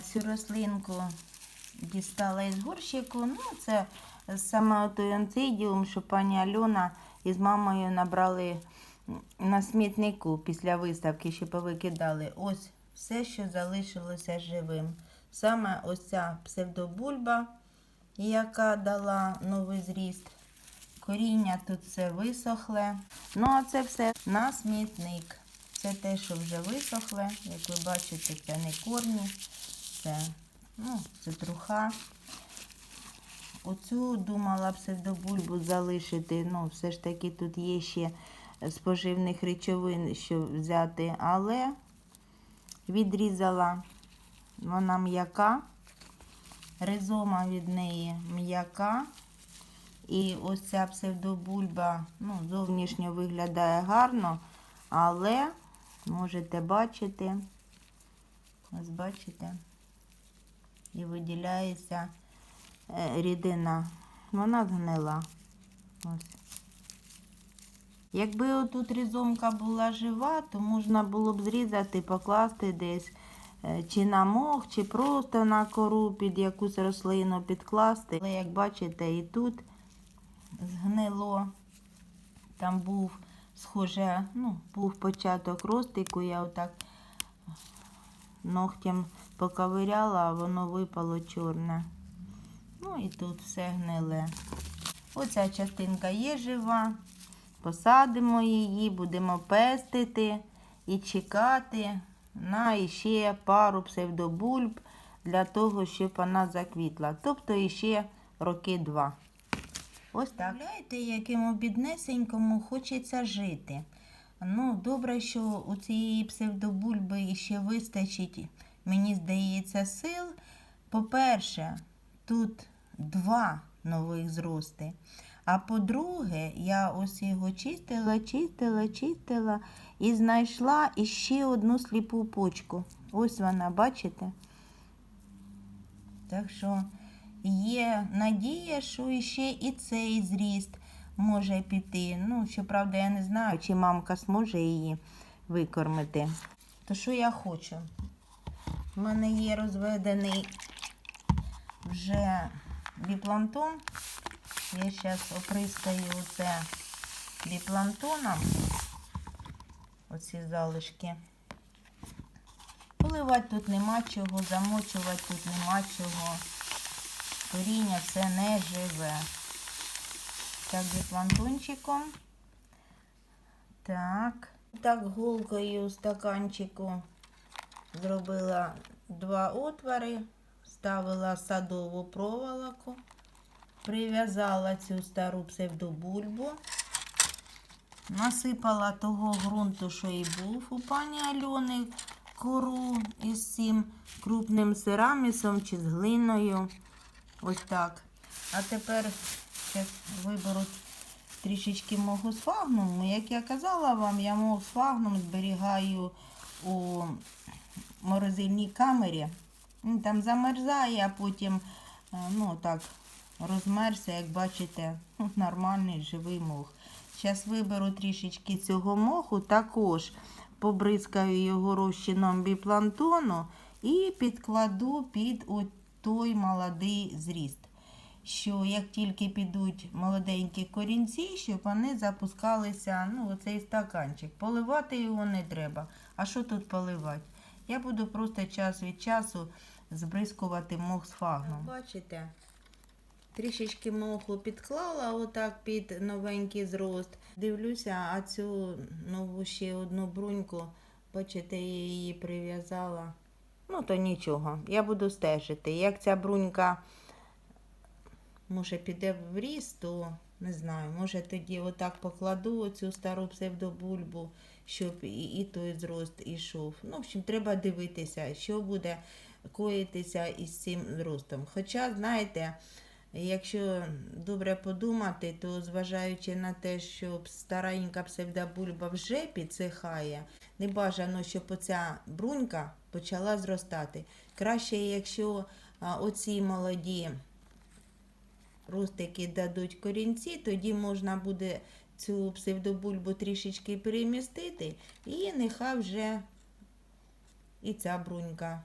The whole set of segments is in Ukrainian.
Цю рослинку дістала із горщику. Ну, це саме той онцидіум, що пані Альона із мамою набрали на смітнику після виставки, що повикидали. Ось все, що залишилося живим. Саме ось ця псевдобульба, яка дала новий зріст. Коріння тут все висохле. Ну, а це все на смітник. Це те, що вже висохле. Як ви бачите, це не корні, це, ну, це труха. Оцю думала псевдобульбу залишити. Ну, все ж таки тут є ще споживних речовин, що взяти, але відрізала. Вона м'яка, ризома від неї м'яка. І ось ця псевдобульба ну, зовнішньо виглядає гарно, але можете бачити, ось бачите, і виділяється е, рідина. Вона згнила. Ось. Якби отут різомка була жива, то можна було б зрізати, покласти десь е, чи на мох, чи просто на кору під якусь рослину підкласти. Але як бачите, і тут згнило. Там був схоже, ну, був початок ростику, я отак ногтем поковиряла, а воно випало чорне. Ну і тут все гниле. Оця частинка є жива. Посадимо її, будемо пестити і чекати на іще пару псевдобульб для того, щоб вона заквітла. Тобто іще роки два. Ось так. Уявляєте, якому біднесенькому хочеться жити. Ну, добре, що у цієї псевдобульби ще вистачить, мені здається, сил. По-перше, тут два нових зрости. А по-друге, я ось його чистила, чистила, чистила і знайшла іще одну сліпу почку. Ось вона, бачите? Так що є надія, що іще і цей зріст може піти. Ну, щоправда, я не знаю, чи мамка зможе її викормити. То що я хочу? У мене є розведений вже біплантон. Я зараз оприскаю оце біплантоном. Оці залишки. Поливати тут нема чого, замочувати тут нема чого. Коріння це не живе. Так, біплантончиком. Так. Так, голкою стаканчику зробила два отвори, ставила садову проволоку, прив'язала цю стару псевдобульбу, насипала того ґрунту, що і був у пані Альони, кору із цим крупним серамісом чи з глиною. Ось так. А тепер зараз виберу трішечки мого сфагнуму. Як я казала вам, я мог сфагнум зберігаю у морозильній камері. Там замерзає, а потім е, ну, так, розмерся, як бачите, ну, нормальний живий мох. Зараз виберу трішечки цього моху, також побризкаю його розчином біплантону і підкладу під той молодий зріст. Що як тільки підуть молоденькі корінці, щоб вони запускалися ну, у цей стаканчик. Поливати його не треба. А що тут поливати? Я буду просто час від часу збризкувати мох з фагном. Бачите, трішечки моху підклала отак під новенький зрост. Дивлюся, а цю нову ще одну бруньку, бачите, я її прив'язала. Ну, то нічого, я буду стежити. Як ця брунька, може, піде в ріст, то не знаю, може тоді отак покладу оцю стару псевдобульбу, щоб і, і той зрост ішов. Ну, в общем, треба дивитися, що буде коїтися із цим зростом. Хоча, знаєте, якщо добре подумати, то зважаючи на те, що старенька псевдобульба вже підсихає, не бажано, щоб оця брунька почала зростати. Краще, якщо оці молоді ростики дадуть корінці, тоді можна буде цю псевдобульбу трішечки перемістити, і нехай вже і ця брунька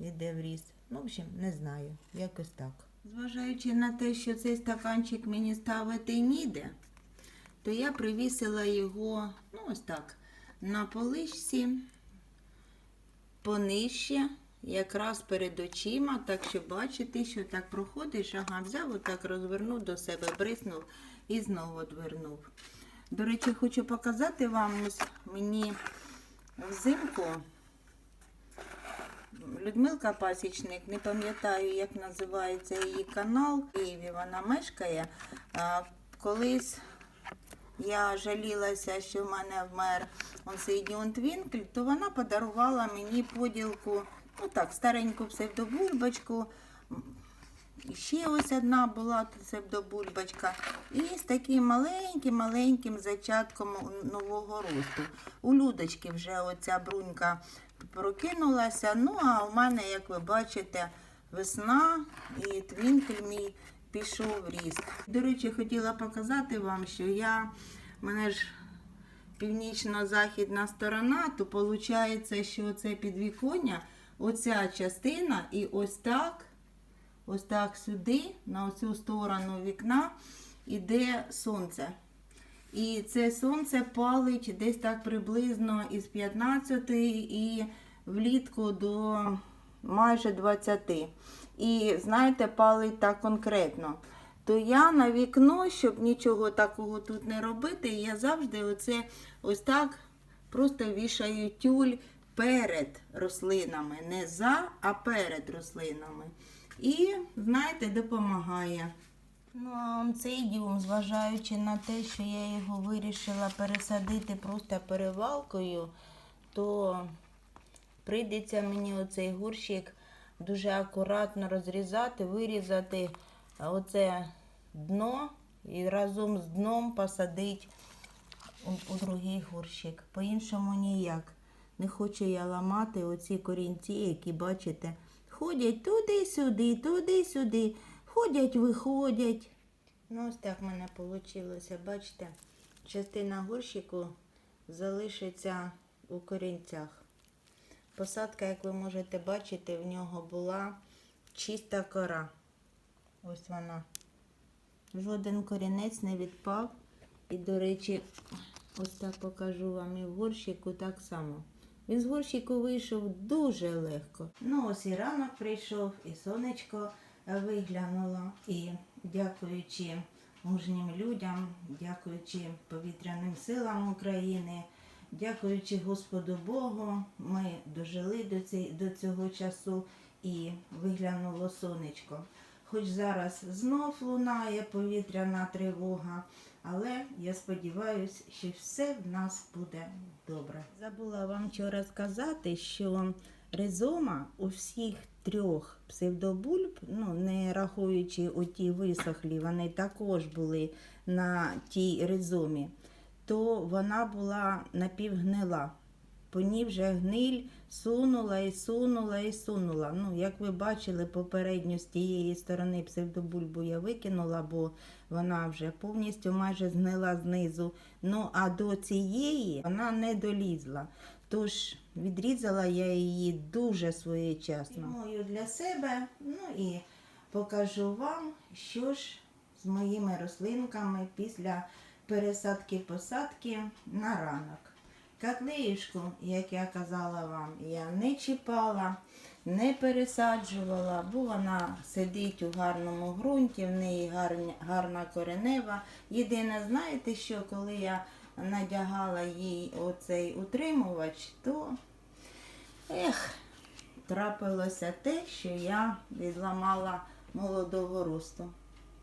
йде в ріст. Ну, в общем, не знаю, якось так. Зважаючи на те, що цей стаканчик мені ставити ніде, то я привісила його, ну ось так, на поличці понижче, якраз перед очима, так що бачите, що так проходиш, ага, взяв, отак розвернув до себе, бриснув і знову відвернув. До речі, хочу показати вам мені взимку. Людмилка Пасічник, не пам'ятаю, як називається її канал. В Києві вона мешкає. Колись я жалілася, що в мене вмер он Твінкль, то вона подарувала мені поділку, ну так, стареньку псевдобульбочку. Ще ось одна була псевдобульбочка. І з таким маленьким-маленьким зачатком нового росту. У Людочки вже оця брунька прокинулася. Ну, а у мене, як ви бачите, весна і твінкель мій пішов в ріст. До речі, хотіла показати вам, що я, мене ж північно-західна сторона, то виходить, що це підвіконня, оця частина, і ось так, ось так сюди, на оцю сторону вікна, іде сонце. І це сонце палить десь так приблизно із 15 і влітку до майже 20. І знаєте, палить так конкретно. То я на вікно, щоб нічого такого тут не робити, я завжди оце ось так просто вішаю тюль перед рослинами. Не за, а перед рослинами. І, знаєте, допомагає. Ну, а цей дюм, зважаючи на те, що я його вирішила пересадити просто перевалкою, то прийдеться мені оцей горщик дуже акуратно розрізати, вирізати оце дно і разом з дном посадити у, у другий горщик. По-іншому ніяк. Не хочу я ламати оці корінці, які, бачите, ходять туди-сюди, туди-сюди. Ходять, виходять. Ну, ось так в мене вийшло. Бачите, частина горщику залишиться у корінцях. Посадка, як ви можете бачити, в нього була чиста кора. Ось вона. Жоден корінець не відпав. І, до речі, ось так покажу вам і в горщику так само. Він з горщику вийшов дуже легко. Ну, ось і ранок прийшов, і сонечко виглянуло. І дякуючи мужнім людям, дякуючи повітряним силам України, дякуючи Господу Богу, ми дожили до, цього часу і виглянуло сонечко. Хоч зараз знов лунає повітряна тривога, але я сподіваюся, що все в нас буде добре. Забула вам вчора сказати, що ризома у всіх трьох псевдобульб, ну не рахуючи оті висохлі, вони також були на тій ризомі, то вона була напівгнила. По ній вже гниль сунула і сунула і сунула. Ну, як ви бачили, попередньо з тієї сторони псевдобульбу я викинула, бо вона вже повністю майже згнила знизу. Ну, а до цієї вона не долізла. Тож відрізала я її дуже своєчасно. Мою для себе, ну і покажу вам, що ж з моїми рослинками після пересадки-посадки на ранок. Котлеюшку, як я казала вам, я не чіпала, не пересаджувала, бо вона сидить у гарному ґрунті, в неї гарня, гарна коренева. Єдине, знаєте, що коли я надягала їй оцей утримувач, то ех, трапилося те, що я відламала молодого росту.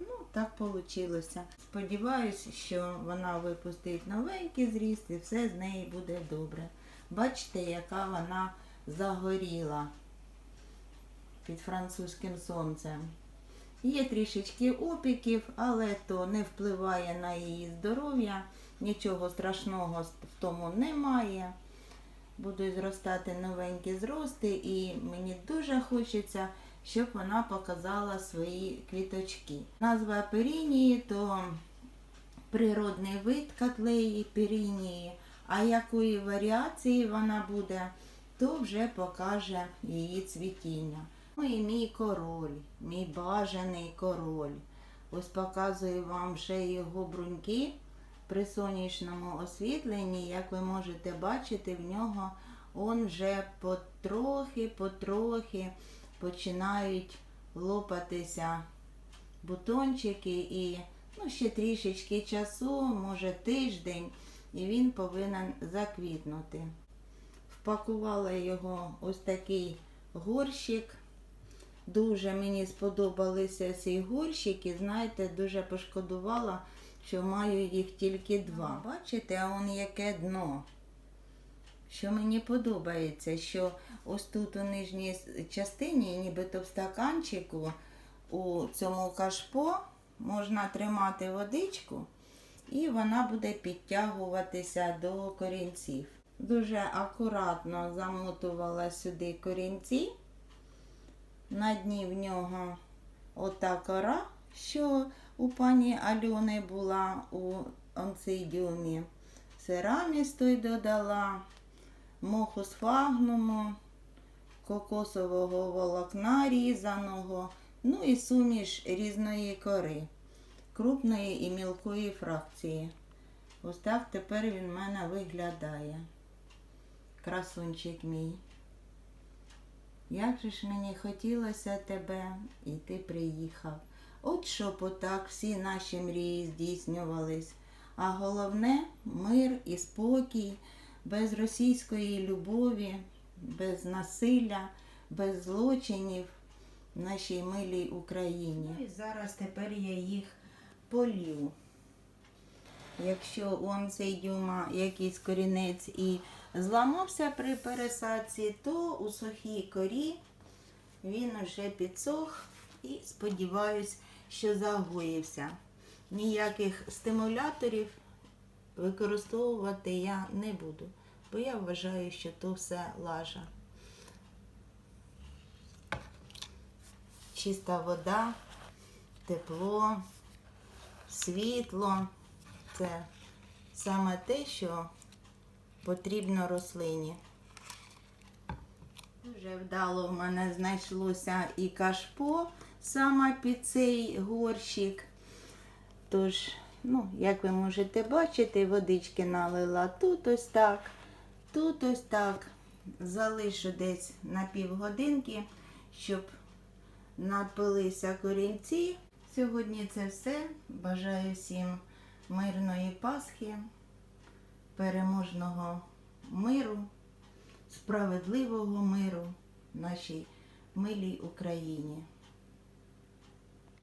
Ну, так вийшло. Сподіваюся, що вона випустить новенький зріст і все з неї буде добре. Бачите, яка вона загоріла під французьким сонцем. Є трішечки опіків, але то не впливає на її здоров'я. Нічого страшного в тому немає. Будуть зростати новенькі зрости, і мені дуже хочеться, щоб вона показала свої квіточки. Назва перінії то природний вид котлеї перінії, а якої варіації вона буде, то вже покаже її цвітіння. Ну і мій король, мій бажаний король. Ось показую вам ще його бруньки при сонячному освітленні. Як ви можете бачити, в нього он вже потрохи, потрохи починають лопатися бутончики і ну, ще трішечки часу, може тиждень, і він повинен заквітнути. Впакувала його ось такий горщик. Дуже мені сподобалися ці горщики. Знаєте, дуже пошкодувала, що маю їх тільки два. Бачите, а он яке дно. Що мені подобається, що ось тут у нижній частині, нібито в стаканчику, у цьому кашпо можна тримати водичку, і вона буде підтягуватися до корінців. Дуже акуратно замотувала сюди корінці. На дні в нього ота кора, що у пані Альони була у онцидіумі. Сераміс той додала, моху сфагнуму, кокосового волокна різаного, ну і суміш різної кори, крупної і мілкої фракції. Ось так тепер він в мене виглядає. Красунчик мій. Як же ж мені хотілося тебе, і ти приїхав. От щоб отак всі наші мрії здійснювались. А головне мир і спокій, без російської любові, без насилля, без злочинів в нашій милій Україні. Ну і зараз тепер я їх полю. Якщо у ансейдіума якийсь корінець і зламався при пересадці, то у сухій корі він вже підсох і сподіваюсь, що загоївся. Ніяких стимуляторів використовувати я не буду, бо я вважаю, що то все лажа. Чиста вода, тепло, світло це саме те, що потрібно рослині. Дуже вдало в мене знайшлося і кашпо саме під цей горщик. Тож, ну, як ви можете бачити, водички налила тут ось так, тут ось так. Залишу десь на півгодинки, щоб напилися корінці. Сьогодні це все. Бажаю всім мирної Пасхи, переможного миру, справедливого миру нашій милій Україні.